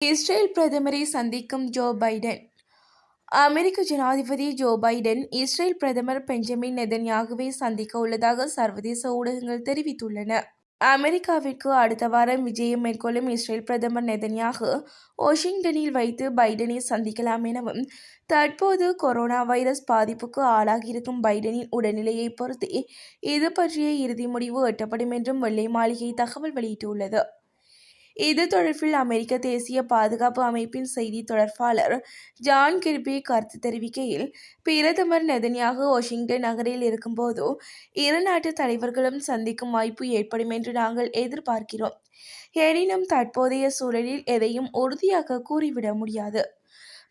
Israel பிரதமரை சந்திக்கும் Joe Biden. அமெரிக்க ஜனாதிபதி ஜோ பைடன் இஸ்ரேல் பிரதமர் பெஞ்சமின் நெதன்யாகுவை சந்திக்க உள்ளதாக சர்வதேச ஊடகங்கள் தெரிவித்துள்ளன. அமெரிக்காவிற்கு அடுத்த வாரம் விஜயம் மேற்கொள்ளும் இஸ்ரேல் பிரதமர் நெதன்யாகு வாஷிங்டனில் வைத்து பைடனை சந்திக்கலாம் எனவும் தற்போது கொரோனா வைரஸ் பாதிப்புக்கு ஆளாகியிருக்கும் பைடனின் உடல்நிலையை பொறுத்தே இது பற்றிய இறுதி முடிவு எட்டப்படும் என்றும் வெள்ளை மாளிகை தகவல் வெளியிட்டுள்ளது. இது தொடர்பில் அமெரிக்க தேசிய பாதுகாப்பு அமைப்பின் செய்தி தொடர்பாளர் ஜான் கிர்பி கருத்து தெரிவிக்கையில் பிரதமர் நெதன்யாகு வாஷிங்டன் நகரில் இருக்கும்போது இரு நாட்டு தலைவர்களும் சந்திக்கும் வாய்ப்பு ஏற்படும் என்று நாங்கள் எதிர்பார்க்கிறோம். எனினும் தற்போதைய சூழலில் எதையும் உறுதியாக கூறிவிட முடியாது.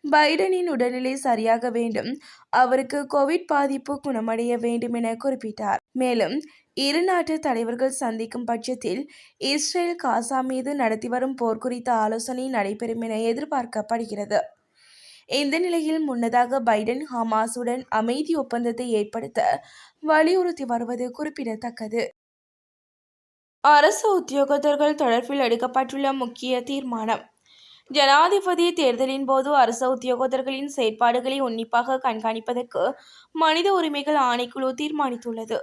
பைடனின் உடல்நிலை சரியாக வேண்டும். அவருக்கு கோவிட் பாதிப்பு குணமடைய வேண்டும் என குறிப்பிட்டார். மேலும் இரு நாட்டு தலைவர்கள் சந்திக்கும் பட்சத்தில் இஸ்ரேல் காசா மீது நடத்தி வரும் போர் குறித்த ஆலோசனை நடைபெறும் என எதிர்பார்க்கப்படுகிறது. இந்த நிலையில் முன்னதாக பைடன் ஹமாஸுடன் அமைதி ஒப்பந்தத்தை ஏற்படுத்த வலியுறுத்தி வருவது குறிப்பிடத்தக்கது. அரசு உத்தியோகத்தர்கள் தொடர்பில் எடுக்கப்பட்டுள்ள முக்கிய தீர்மானம் ஜனாதிபதி தேர்தலின் போது அரச உத்தியோகத்தர்களின் செயற்பாடுகளை உன்னிப்பாக கண்காணிப்பதற்கு மனித உரிமைகள் ஆணைக்குழு தீர்மானித்துள்ளது.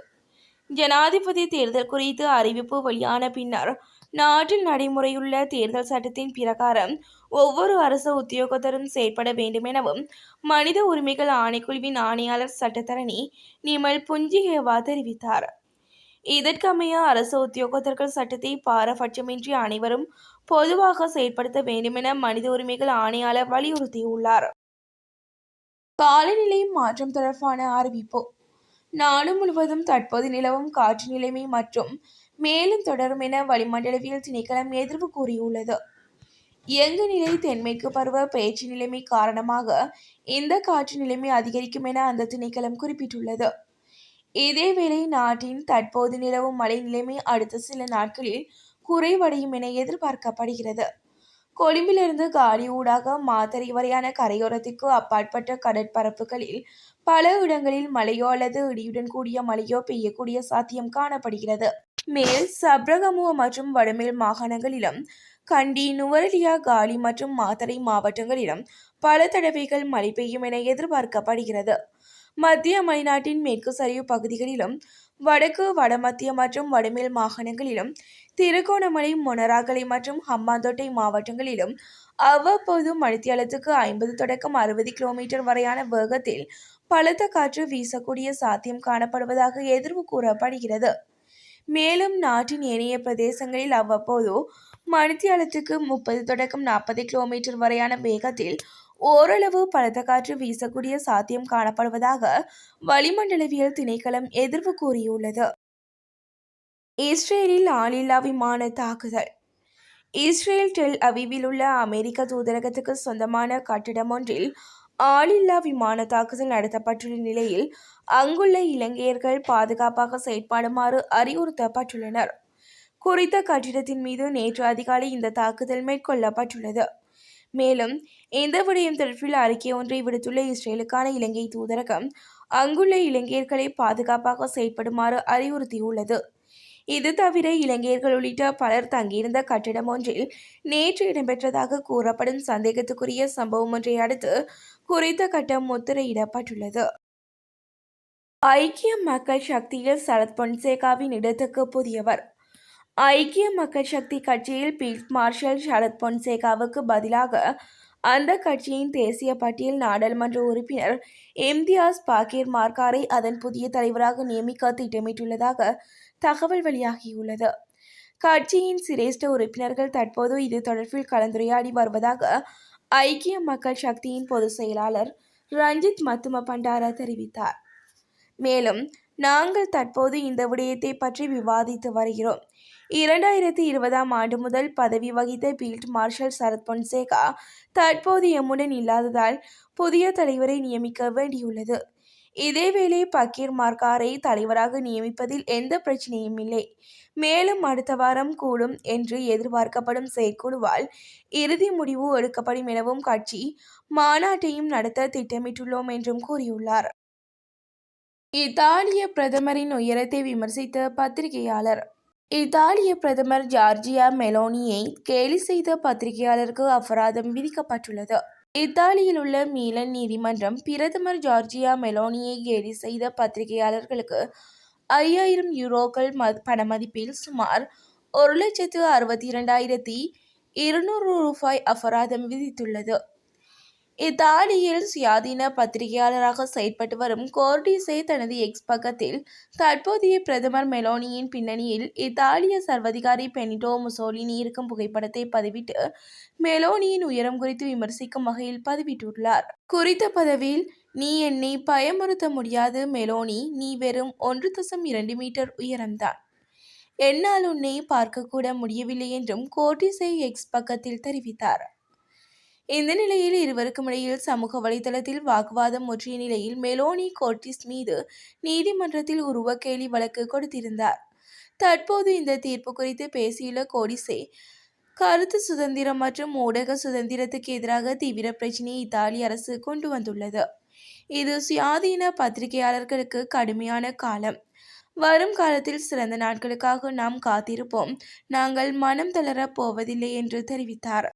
ஜனாதிபதி தேர்தல் குறித்து அறிவிப்பு வெளியான பின்னர் நாட்டில் நடைமுறையுள்ள தேர்தல் சட்டத்தின் பிரகாரம் ஒவ்வொரு அரசு உத்தியோகத்தரும் செயற்பட வேண்டும் எனவும் மனித உரிமைகள் ஆணைக்குழுவின் ஆணையாளர் சட்டத்தரணி நிமல் புஞ்சிகேவா தெரிவித்தார். இதற்கமைய அரசு உத்தியோகத்தர்கள் சட்டத்தை பாரபட்சமின்றி அனைவரும் பொதுவாக செயற்படுத்த வேண்டுமென மனித உரிமைகள் ஆணையாளர் வலியுறுத்தியுள்ளார். காலநிலை மாற்றம் தொடர்பான அறிவிப்பு. நாடு முழுவதும் தற்போது நிலவும் காற்று நிலைமை மற்றும் மேலும் தொடரும் என வளிமண்டலவியல் திணைக்களம் எதிர்வு கூறியுள்ளது. இயங்கு நிலை தென்மேற்கு பருவ பயிற்சி நிலைமை காரணமாக இந்த காற்று நிலைமை அதிகரிக்கும் என அந்த திணைக்களம் குறிப்பிட்டுள்ளது. இதேவேளை நாட்டின் தற்போது நிலவும் மழை நிலைமை அடுத்த சில நாட்களில் குறைவடையும் என எதிர்பார்க்கப்படுகிறது. கொழும்பிலிருந்து காலி ஊடாக மாத்தறை வரையான கரையோரத்திற்கு அப்பாற்பட்ட கடற்பரப்புகளில் பல இடங்களில் மழையோ அல்லது இடியுடன் கூடிய மழையோ பெய்யக்கூடிய சாத்தியம் காணப்படுகிறது. மேல் சப்ரகமுவ மற்றும் வடமேல் மாகாணங்களிலும் கண்டி நுவரலியா காலி மற்றும் மாத்தறை மாவட்டங்களிலும் பல தடவைகள் மழை பெய்யும் என எதிர்பார்க்கப்படுகிறது. மத்திய மலைநாட்டின் மேற்கு சரிவு பகுதிகளிலும் வடக்கு வடமத்திய மற்றும் வடமேல் மாகாணங்களிலும் திருகோணமலை மொனராகலை மற்றும் ஹம்மாந்தோட்டை மாவட்டங்களிலும் அவ்வப்போது மணித்தியாலத்துக்கு ஐம்பது தொடக்கம் அறுபது கிலோமீட்டர் வரையான வேகத்தில் பலத்த காற்று வீசக்கூடிய சாத்தியம் காணப்படுவதாக எதிர்வு கூறப்படுகிறது. மேலும் நாட்டின் ஏனைய பிரதேசங்களில் அவ்வப்போது மணித்தியாலத்துக்கு முப்பது தொடக்கம் நாற்பது கிலோமீட்டர் வரையான வேகத்தில் ஓரளவு பலத்த காற்று வீசக்கூடிய சாத்தியம் காணப்படுவதாக வளிமண்டலவியல் திணைக்களம் எதிர்வு கூறியுள்ளது. இஸ்ரேலில் ஆளில்லா விமான தாக்குதல். இஸ்ரேல் டெல் அவிவில் உள்ள அமெரிக்க தூதரகத்துக்கு சொந்தமான கட்டிடம் ஒன்றில் ஆளில்லா விமான தாக்குதல் நடத்தப்பட்டுள்ள நிலையில் அங்குள்ள இலங்கையர்கள் பாதுகாப்பாக செயற்படுமாறு அறிவுறுத்தப்பட்டுள்ளனர். குறித்த கட்டிடத்தின் மீது நேற்று அதிகாலை இந்த தாக்குதல் மேற்கொள்ளப்பட்டுள்ளது. மேலும் இந்த விடயம் தொடர்பில் அறிக்கை ஒன்றை விடுத்துள்ள இஸ்ரேலுக்கான இலங்கை தூதரகம் அங்குள்ள இலங்கையர்களை பாதுகாப்பாக செயல்படுமாறு அறிவுறுத்தியுள்ளது. இது தவிர இலங்கையர்கள் உள்ளிட்ட பலர் தங்கியிருந்த கட்டிடம் ஒன்றில் நேற்று இடம்பெற்றதாக கூறப்படும் சந்தேகத்துக்குரிய சம்பவம் ஒன்றை அடுத்து குறித்த கட்டம் முத்திரையிடப்பட்டுள்ளது. ஐக்கிய மக்கள் சக்தியில் சரத் பொன்சேகாவின் இடத்துக்கு புதியவர். ஐக்கிய மக்கள் சக்தி கட்சியில் பீல்ட் மார்ஷல் சரத் பொன்சேகாவுக்கு பதிலாக அந்த கட்சியின் தேசிய பட்டியல் நாடாளுமன்ற உறுப்பினர் எம்தியாஸ் பாக்கீர் மார்காரை அதன் புதிய தலைவராக நியமிக்க திட்டமிட்டுள்ளதாக தகவல் வெளியாகியுள்ளது. கட்சியின் சிரேஷ்ட உறுப்பினர்கள் தற்போது இது தொடர்பில் கலந்துரையாடி வருவதாக ஐக்கிய மக்கள் சக்தியின் பொதுச் செயலாளர் ரஞ்சித் மத்தும பண்டாரா தெரிவித்தார். மேலும் நாங்கள் தற்போது இந்த விடயத்தை பற்றி விவாதித்து வருகிறோம். இரண்டாயிரத்தி இருபதாம் ஆண்டு முதல் பதவி வகித்த பீல்ட் மார்ஷல் சரத் பொன்சேகா தற்போது எம்முடன் இல்லாததால் புதிய தலைவரை நியமிக்க வேண்டியுள்ளது. இதேவேளை பக்கீர் மார்காரை தலைவராக நியமிப்பதில் எந்த பிரச்சனையும் இல்லை. மேலும் அடுத்த வாரம் கூடும் என்று எதிர்பார்க்கப்படும் செயற்குழுவால் இறுதி முடிவு எடுக்கப்படும் எனவும் கட்சி மாநாட்டையும் நடத்த திட்டமிட்டுள்ளோம் என்றும் கூறியுள்ளார். இத்தாலிய பிரதமரின் உயரத்தை விமர்சித்த பத்திரிகையாளர் இத்தாலிய பிரதமர் ஜார்ஜியா மெலோனியை கேலி செய்த பத்திரிகையாளருக்கு அபராதம் விதிக்கப்பட்டுள்ளது. இத்தாலியில் உள்ள மீலன் நீதிமன்றம் பிரதமர் ஜார்ஜியா மெலோனியை கேலி செய்த பத்திரிகையாளர்களுக்கு ஐயாயிரம் யூரோக்கள் பண மதிப்பில் சுமார் ஒரு லட்சத்து அறுபத்தி இரண்டாயிரத்தி இருநூறு ரூபாய் அபராதம் விதித்துள்ளது. இத்தாலியில் சுயாதீன பத்திரிகையாளராக செயற்பட்டு வரும் கோர்டிசே தனது எக்ஸ் பக்கத்தில் தற்போதைய பிரதமர் மெலோனியின் பின்னணியில் இத்தாலிய சர்வதிகாரி பெனிடோ முசோலினி இருக்கும் புகைப்படத்தை பதிவிட்டு மெலோனியின் உயரம் குறித்து விமர்சிக்கும் வகையில் பதிவிட்டுள்ளார். குறித்த பதவியில் நீ என்னை பயமுறுத்த முடியாது மெலோனி. நீ வெறும் ஒன்று தசம் இரண்டு மீட்டர் உயரம்தான். என்னால் உன்னை பார்க்கக்கூட முடியவில்லை என்றும் கோர்டிசே எக்ஸ் பக்கத்தில் தெரிவித்தார். இந்த நிலையில் இருவருக்கும் இடையில் சமூக வலைதளத்தில் வாக்குவாதம் ஒற்றிய நிலையில் மெலோனி கோர்டிஸ் மீது நீதிமன்றத்தில் உருவக்கேலி வழக்கு கொடுத்திருந்தார். தற்போது இந்த தீர்ப்பு குறித்து பேசியுள்ள கோடிசே கருத்து சுதந்திரம் மற்றும் ஊடக சுதந்திரத்துக்கு எதிராக தீவிர பிரச்சினையை இத்தாலி அரசு கொண்டு வந்துள்ளது. இது சுயாதீன பத்திரிகையாளர்களுக்கு கடுமையான காலம். வரும் காலத்தில் சிறந்த நாட்களுக்காக நாம் காத்திருப்போம். நாங்கள் மனம் தளரப் போவதில்லை என்று தெரிவித்தார்.